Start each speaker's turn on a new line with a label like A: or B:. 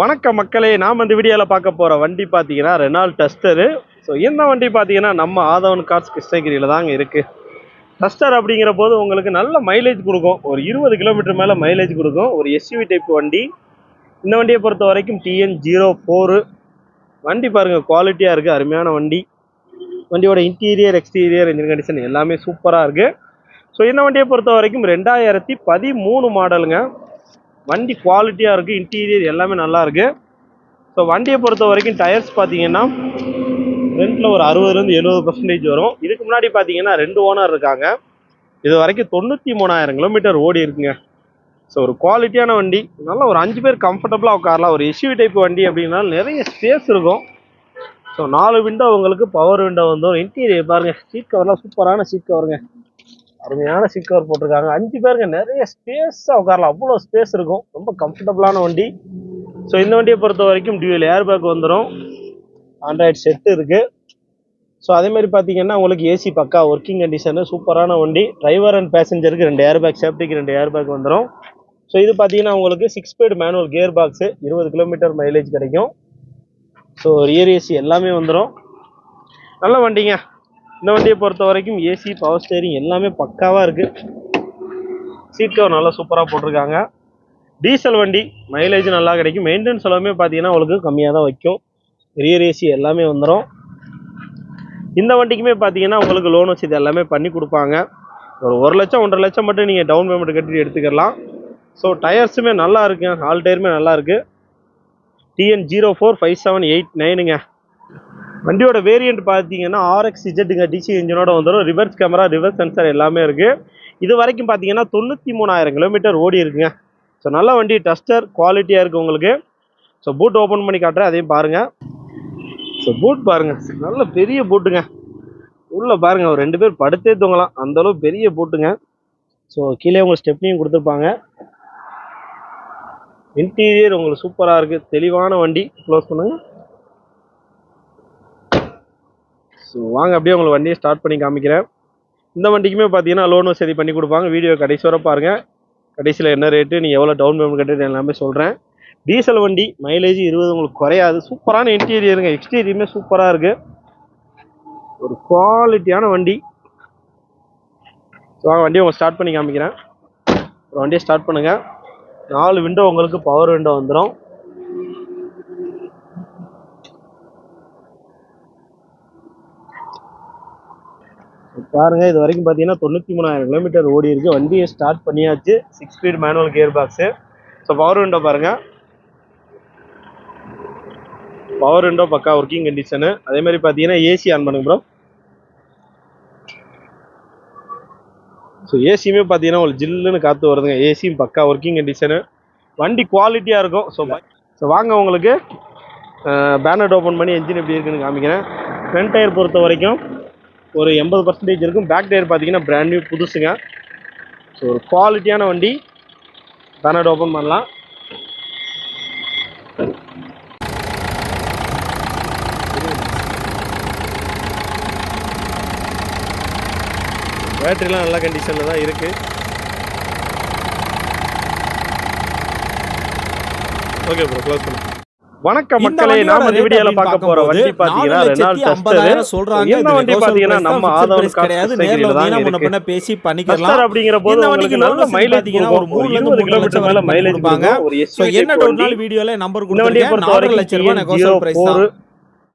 A: வணக்கம் மக்களே நாம் இந்த வீடியோவில் பார்க்க போகிற வண்டி பார்த்தீங்கன்னா ரெனால் டஸ்டரு ஸோ இந்த வண்டி பார்த்தீங்கன்னா நம்ம ஆதவன் கார்ஸ் கிருஷ்ணகிரியில் தாங்க இருக்குது டஸ்டர் அப்படிங்கிற போது உங்களுக்கு நல்ல மைலேஜ் கொடுக்கும். ஒரு இருபது கிலோமீட்டர் மேலே மைலேஜ் கொடுக்கும். ஒரு எஸ்யூவி டைப் வண்டி. இந்த வண்டியை பொறுத்த வரைக்கும் டிஎன் ஜீரோ ஃபோரு வண்டி பாருங்கள் குவாலிட்டியாக இருக்குது அருமையான வண்டி. வண்டியோட இன்டீரியர் எக்ஸ்டீரியர் இன்ஜின் கண்டிஷன் எல்லாமே சூப்பராக இருக்குது ஸோ இந்த வண்டியை பொறுத்த வரைக்கும் ரெண்டாயிரத்தி பதிமூணு மாடலுங்க வண்டி குவாலிட்டியாக இருக்குது இன்டீரியர் எல்லாமே நல்லா இருக்குது ஸோ வண்டியை பொறுத்த வரைக்கும் டயர்ஸ் பார்த்தீங்கன்னா ஃப்ரண்ட்டில் ஒரு அறுபதுலேருந்து எழுபது பர்சன்டேஜ் வரும். இதுக்கு முன்னாடி பார்த்தீங்கன்னா ரெண்டு ஓனர் இருக்காங்க. இது வரைக்கும் தொண்ணூற்றி மூணாயிரம் கிலோமீட்டர் ஓடி இருக்குங்க. ஸோ ஒரு குவாலிட்டியான வண்டி. நல்லா ஒரு அஞ்சு பேர் கம்ஃபர்டபுளாக உட்காரலாம். ஒரு எஸ்யூவி டைப் வண்டி அப்படின்னா நிறைய ஸ்பேஸ் இருக்கும். ஸோ நாலு விண்டோ உங்களுக்கு பவர் விண்டோ வந்துடும் இன்டீரியர் பாருங்கள் சீட் கவர்லாம் சூப்பரான சீட் கவருங்க அருமையான சீட் கவர் போட்டிருக்காங்க. அஞ்சு பேருங்க நிறைய ஸ்பேஸாக உட்காரலாம். அவ்வளோ ஸ்பேஸ் இருக்கும். ரொம்ப கம்ஃபர்டபுளான வண்டி. ஸோ இந்த வண்டியை பொறுத்த வரைக்கும் டியூவல் ஏர் பேக் வந்துடும் ஆண்ட்ராய்டு செட்டு இருக்குது ஸோ அதேமாரி பார்த்தீங்கன்னா உங்களுக்கு ஏசி பக்கா ஒர்க்கிங் கண்டிஷனு சூப்பரான வண்டி. டிரைவர் அண்ட் பேசஞ்சருக்கு ரெண்டு ஏர் பேக் சேஃப்டிக்கு ரெண்டு ஏர் பேக் வந்துடும் ஸோ இது பார்த்தீங்கன்னா உங்களுக்கு six speed manual gear box இருபது கிலோமீட்டர் மைலேஜ் கிடைக்கும். ஸோ ரியர் ஏசி எல்லாமே வந்துடும் நல்ல வண்டிங்க. இந்த வண்டியை பொறுத்த வரைக்கும் ஏசி பவர் ஸ்டேரிங் எல்லாமே பக்காவாக இருக்குது சீட் கவர் நல்லா சூப்பராக போட்டிருக்காங்க. டீசல் வண்டி மைலேஜ் நல்லா கிடைக்கும். மெயின்டெனன்ஸ் எல்லாமே பார்த்தீங்கன்னா உங்களுக்கு கம்மியாக தான் வைக்கும். ரியர் ஏசி எல்லாமே வந்துடும் இந்த வண்டிக்குமே பார்த்தீங்கன்னா உங்களுக்கு லோன் வசதி எல்லாமே பண்ணி கொடுப்பாங்க. ஒரு ஒரு லட்சம் ஒன்றரை லட்சம் மட்டும் நீங்கள் டவுன் பேமெண்ட் கட்டி எடுத்துக்கலாம். ஸோ டயர்ஸுமே நல்லா இருக்குங்க. ஆல் டயருமே நல்லா இருக்குது TN zero four five seven eight நைனுங்க வண்டியோட வேரியண்ட் பார்த்தீங்கன்னா ஆர்எக்ஸ் இஜெட்டுங்க டிசி இன்ஜினோட வந்துடும் ரிவர்ஸ் கேமரா ரிவர்ஸ் சென்சர் எல்லாமே இருக்குது இது வரைக்கும் பார்த்தீங்கன்னா தொண்ணூற்றி மூணாயிரம் கிலோமீட்டர் ஓடி இருக்குங்க. ஸோ நல்ல வண்டி டஸ்டர் குவாலிட்டியாக இருக்குது உங்களுக்கு. ஸோ பூட் ஓப்பன் பண்ணி காட்டுறேன் அதையும் பாருங்கள் ஸோ பூட் பாருங்கள் நல்ல பெரிய பூட்டுங்க உள்ளே பாருங்கள் ஒரு ரெண்டு பேர் படுத்தே தூங்கலாம். அந்த அளவு பெரிய பூட்டுங்க ஸோ கீழே உங்களுக்கு ஸ்டெப்னியும் கொடுத்துருப்பாங்க. இன்டீரியர் உங்களுக்கு சூப்பராக இருக்குது தெளிவான வண்டி. க்ளோஸ் பண்ணுங்கள் ஸோ வாங்க அப்படியே உங்களுக்கு வண்டியை ஸ்டார்ட் பண்ணி காமிக்கிறேன். இந்த வண்டிக்குமே பார்த்தீங்கன்னா லோன் வசதி பண்ணி கொடுப்பாங்க. வீடியோ கடைசி வர பாருங்கள் கடைசியில் என்ன ரேட்டு நீங்கள் எவ்வளோ டவுன் பேமெண்ட் கட்டுறது எல்லாமே சொல்கிறேன் டீசல் வண்டி மைலேஜ் இருபது உங்களுக்கு குறையாது. சூப்பரான இன்டீரியருங்க எக்ஸ்டீரியருமே சூப்பராக இருக்குது ஒரு குவாலிட்டியான வண்டி. ஸோ வாங்க வண்டியை உங்க ஸ்டார்ட் பண்ணி காமிக்கிறேன். ஒரு வண்டியை ஸ்டார்ட் பண்ணுங்கள் நாலு விண்டோ உங்களுக்கு பவர் விண்டோ வந்துடும் பாருங்க இது வரைக்கும் பார்த்தீங்கன்னா தொண்ணூற்றி மூணாயிரம் கிலோமீட்டர் ஓடி இருக்கு. வண்டியை ஸ்டார்ட் பண்ணியாச்சு. Six speed manual gear box so power window பாருங்க. பவர் விண்டோ பக்கா ஒர்க்கிங் கண்டிஷனு அதே மாதிரி பார்த்தீங்கன்னா ஏசி ஆன் பண்ணுங்க ப்ரோ ஸோ ஏசியுமே பார்த்தீங்கன்னா உங்களுக்கு ஜில்லுன்னு காற்று வருதுங்க. ஏசியும் பக்கா ஒர்க்கிங் கண்டிஷனு வண்டி குவாலிட்டியாக இருக்கும். ஸோ ஸோ வாங்க உங்களுக்கு. பேனட் ஓப்பன் பண்ணி என்ஜின் எப்படி இருக்குன்னு காமிக்கிறேன். ஃப்ரண்ட் டயர் பொறுத்த வரைக்கும் ஒரு எண்பது பர்சன்டேஜ் இருக்கும். பேக் டயர் பார்த்தீங்கன்னா பிராண்ட் நியூ புதுசுங்க. ஸோ ஒரு குவாலிட்டியான வண்டி. பேனட் ஓப்பன் பண்ணலாம். பேட்டரிலாம் நல்ல கண்டிஷனில் தான் இருக்குது ஓகே ப்ரோ க்ளோஸ் பண்ணு. வணக்கம்
B: இந்த
A: மக்களே நாம இந்த வீடியோல பார்க்க போற வண்டி பாத்தீங்கன்னா ரெனால்ட் டஸ்டர்
B: சொல்றாங்க.
A: இந்த வண்டி பாத்தீங்கன்னா நம்ம ஆதவன்
B: கிடையாது. நேர்ல வந்தீங்கன்னா முன்ன பின்ன பேசி பண்ணிக்கலாம்.
A: அப்படிங்கிற போது உங்களுக்கு
B: வண்டிக்கு
A: நல்ல மைலேஜ்
B: பாத்தீங்கன்னா ஒரு மூணுல இருந்து
A: இருபது
B: மூணு
A: கிலோமீட்டர்
B: லட்சம்
A: மேல மைலேஜ்
B: கொடுப்பாங்க.
A: ஒரு எஸ்யூவி
B: என்ன டவுட்னாலும் வீடியோல நம்பர் கொடுத்துருக்கேன்.
A: பொறுத்த
B: நாலரை லட்சம் ரூபாய் நெகோசியல் பிரைஸ் தான்.